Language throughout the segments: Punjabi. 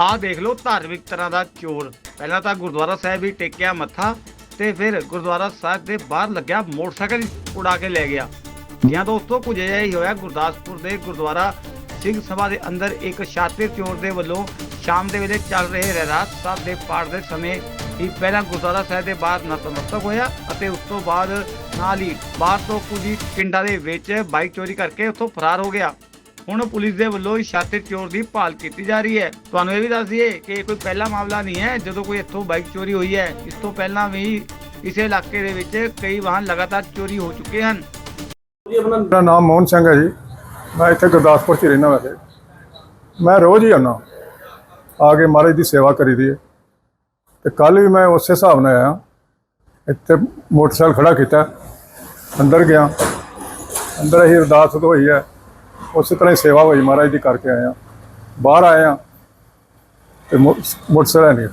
ਆਹ ਦੇਖ ਲਓ ਧਾਰਮਿਕ ਤਰ੍ਹਾਂ ਦਾ ਚੋਰ। ਪਹਿਲਾਂ ਤਾਂ ਗੁਰਦੁਆਰਾ ਸਾਹਿਬ ਵੀ ਟੇਕਿਆ ਮੱਥਾ ਤੇ ਫਿਰ ਗੁਰਦੁਆਰਾ ਸਾਹਿਬ ਦੇ ਬਾਹਰ ਲੱਗਿਆ ਮੋਟਰਸਾਈਕਲ ਉਡਾ ਕੇ ਲੈ ਗਿਆ। ਜਾਂ ਦੋਸਤੋ, ਕੁਝ ਅਜਿਹਾ ਹੀ ਹੋਇਆ। ਗੁਰਦਾਸਪੁਰ ਦੇ ਗੁਰਦੁਆਰਾ ਸਿੰਘ ਸਭਾ ਦੇ ਅੰਦਰ ਇੱਕ ਸ਼ਾਤਿਰ ਚੋਰ ਦੇ ਵੱਲੋਂ ਸ਼ਾਮ ਦੇ ਵੇਲੇ ਚੱਲ ਰਹੇ ਰਹਿਰਾਤ ਸਾਹਿਬ ਦੇ ਪਾਠ ਦੇ ਸਮੇਂ ਹੀ ਪਹਿਲਾਂ ਗੁਰਦੁਆਰਾ ਸਾਹਿਬ ਦੇ ਬਾਹਰ ਨਤਮਸਤਕ ਹੋਇਆ ਅਤੇ ਉਸ ਤੋਂ ਬਾਅਦ ਨਾਲ ਹੀ ਬਾਹਰ ਤੋਂ ਕੁਝ ਪਿੰਡਾਂ ਦੇ ਵਿੱਚ ਬਾਈਕ ਚੋਰੀ ਕਰਕੇ ਉੱਥੋਂ ਫਰਾਰ ਹੋ ਗਿਆ। ਹੁਣ ਪੁਲਿਸ ਦੇ ਵੱਲੋਂ ਇਸ ਸ਼ਾਤਿਰ ਚੋਰ ਦੀ ਭਾਲ ਕੀਤੀ ਜਾ ਰਹੀ ਹੈ। ਤੁਹਾਨੂੰ ਇਹ ਵੀ ਦੱਸ ਦਈਏ ਕਿ ਇਹ ਕੋਈ ਪਹਿਲਾ ਮਾਮਲਾ ਨਹੀਂ ਹੈ। ਜਦੋਂ ਕੋਈ ਇੱਥੋਂ ਬਾਈਕ ਚੋਰੀ ਹੋਈ ਹੈ ਇਸ ਤੋਂ ਪਹਿਲਾਂ ਵੀ ਇਸੇ ਇਲਾਕੇ ਦੇ ਵਿੱਚ ਕਈ ਵਾਹਨ ਲਗਾਤਾਰ ਚੋਰੀ ਹੋ ਚੁੱਕੇ ਹਨ। ਮੇਰਾ ਨਾਮ ਮੋਹਨ ਸਿੰਘ ਹੈ ਜੀ। ਮੈਂ ਇੱਥੇ ਗੁਰਦਾਸਪੁਰ 'ਚ ਹੀ ਰਹਿਣਾ ਵੈਸੇ। ਮੈਂ ਰੋਜ਼ ਹੀ ਆਉਣਾ ਆ ਕੇ ਮਹਾਰਾਜ ਦੀ ਸੇਵਾ ਕਰੀਦੀ ਹੈ। ਤੇ ਕੱਲ ਵੀ ਮੈਂ ਉਸੇ ਹਿਸਾਬ ਨਾਲ ਆਇਆ। ਇੱਥੇ ਮੋਟਰਸਾਈਕਲ ਖੜਾ ਕੀਤਾ। ਅੰਦਰ ਗਿਆ। ਅੰਦਰ ਹੀ ਅਰਦਾਸ ਹੋਈ ਹੈ। ਉਸੇ ਤਰ੍ਹਾਂ ਹੀ ਸੇਵਾ ਹੋਈ ਮਹਾਰਾਜ ਦੀ ਕਰਕੇ ਆਇਆ ਬਾਹਰ ਆਇਆ ਤੇ ਮੋਟਰਸਾਈਕਲ ਨਹੀਂ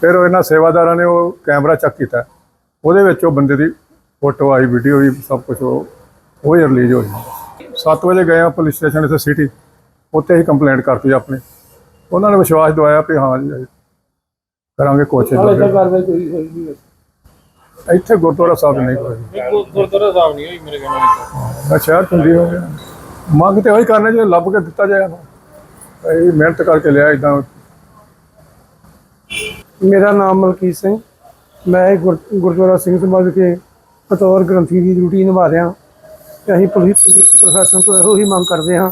ਫਿਰ ਉਹ ਇਹਨਾਂ ਸੇਵਾਦਾਰਾਂ ਨੇ ਉਹ ਕੈਮਰਾ ਚੈੱਕ ਕੀਤਾ। ਉਹਦੇ ਵਿੱਚ ਉਹ ਬੰਦੇ ਦੀ ਫੋਟੋ ਆਈ ਵੀਡੀਓ ਵੀ ਸਭ ਕੁਝ ਉਹ ਉਹ ਹੀ ਰਿਲੀਜ਼ ਹੋਈ। 7 ਵਜੇ ਗਏ ਆ ਪੁਲਿਸ ਸਟੇਸ਼ਨ ਇੱਥੇ ਸਿਟੀ। ਉੱਥੇ ਹੀ ਕੰਪਲੇਂਟ ਕਰਤੀ ਆਪਣੀ। ਉਹਨਾਂ ਨੇ ਵਿਸ਼ਵਾਸ ਦਿਵਾਇਆ ਕਿ ਹਾਂ ਜੀ ਕਰਾਂਗੇ ਕੋਸ਼ਿਸ਼। ਇੱਥੇ ਗੁਰਦੁਆਰਾ ਸਾਹਿਬ ਨਹੀਂ ਕੋਈ ਗੁਰਦੁਆਰਾ ਸਾਹਿਬ ਨਹੀਂ ਹੋਈ ਮੇਰੇ ਮੈਂ ਸ਼ਹਿਰ ਚੁੰਦੀ ਹੋ ਗਿਆ ਮੰਗ ਤੇ ਉਹੀ ਕਰਨਾ ਜੇ ਲੱਭ ਕੇ ਦਿੱਤਾ ਜਾਏ ਇਹ ਮਿਹਨਤ ਕਰਕੇ ਲਿਆ ਇਦਾਂ ਮੇਰਾ ਨਾਮ ਮਲਕੀਤ ਸਿੰਘ। ਮੈਂ ਗੁਰ- ਗੁਰਦੁਆਰਾ ਸਿੰਘ ਸਭਾ ਵਿਖੇ ਬਤੌਰ ਗ੍ਰੰਥੀ ਦੀ ਡਿਊਟੀ ਨਿਭਾ ਰਿਹਾ ਤੇ ਅਸੀਂ ਪੁਲਿਸ ਪੁਲਿਸ ਪ੍ਰਸ਼ਾਸਨ ਤੋਂ ਇਹੋ ਹੀ ਮੰਗ ਕਰਦੇ ਹਾਂ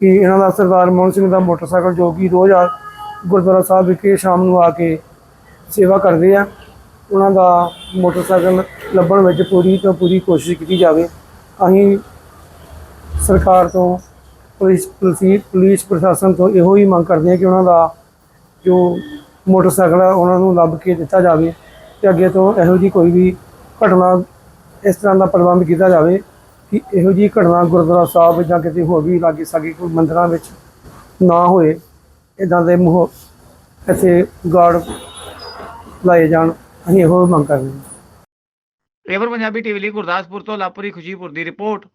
ਕਿ ਇਹਨਾਂ ਦਾ ਸਰਦਾਰ ਮੋਹਨ ਸਿੰਘ ਦਾ ਮੋਟਰਸਾਈਕਲ ਜੋ ਕਿ ਰੋਜ਼ ਆ ਗੁਰਦੁਆਰਾ ਸਾਹਿਬ ਵਿਖੇ ਸ਼ਾਮ ਨੂੰ ਆ ਕੇ ਸੇਵਾ ਕਰਦੇ ਆ, ਉਹਨਾਂ ਦਾ ਮੋਟਰਸਾਈਕਲ ਲੱਭਣ ਵਿੱਚ ਪੂਰੀ ਤੋਂ ਪੂਰੀ ਕੋਸ਼ਿਸ਼ ਕੀਤੀ ਜਾਵੇ। ਅਸੀਂ ਸਰਕਾਰ ਤੋਂ, ਪੁਲਿਸ ਪੁਲਿਸ ਪੁਲਿਸ ਪ੍ਰਸ਼ਾਸਨ ਤੋਂ ਇਹੋ ਹੀ ਮੰਗ ਕਰਦੇ ਹਾਂ ਕਿ ਉਹਨਾਂ ਦਾ ਜੋ ਮੋਟਰਸਾਈਕਲ ਹੈ, ਉਹਨਾਂ ਨੂੰ ਲੱਭ ਕੇ ਦਿੱਤਾ ਜਾਵੇ ਤੇ ਅੱਗੇ ਤੋਂ ਇਹੋ ਜੀ ਕੋਈ ਵੀ ਘਟਨਾ ਇਸ ਤਰ੍ਹਾਂ ਦਾ ਪ੍ਰਬੰਧ ਕੀਤਾ ਜਾਵੇ ਕਿ ਇਹੋ ਜੀ ਘਟਨਾ ਗੁਰਦੁਆਰਾ ਸਾਹਿਬ ਜਾਂ ਕਿਤੇ ਹੋਰ ਵੀ ਲਾਗੇ ਸਾਗੇ ਕੋਈ ਮੰਦਰਾਂ ਵਿੱਚ ਨਾ ਹੋਏ ਇਦਾਂ ਦੇ ਮੋਹ ਇੱਥੇ ਗਾਰਡ ਲਾਏ ਜਾਣ, ਅਸੀਂ ਇਹੋ ਮੰਗ ਕਰਦੇ ਹਾਂ। ਏਵਰ ਪੰਜਾਬੀ ਟੀਵੀ ਲਈ ਗੁਰਦਾਸਪੁਰ ਤੋਂ ਲਾਪੁਰੀ ਖੁਸ਼ੀਪੁਰ ਦੀ ਰਿਪੋਰਟ।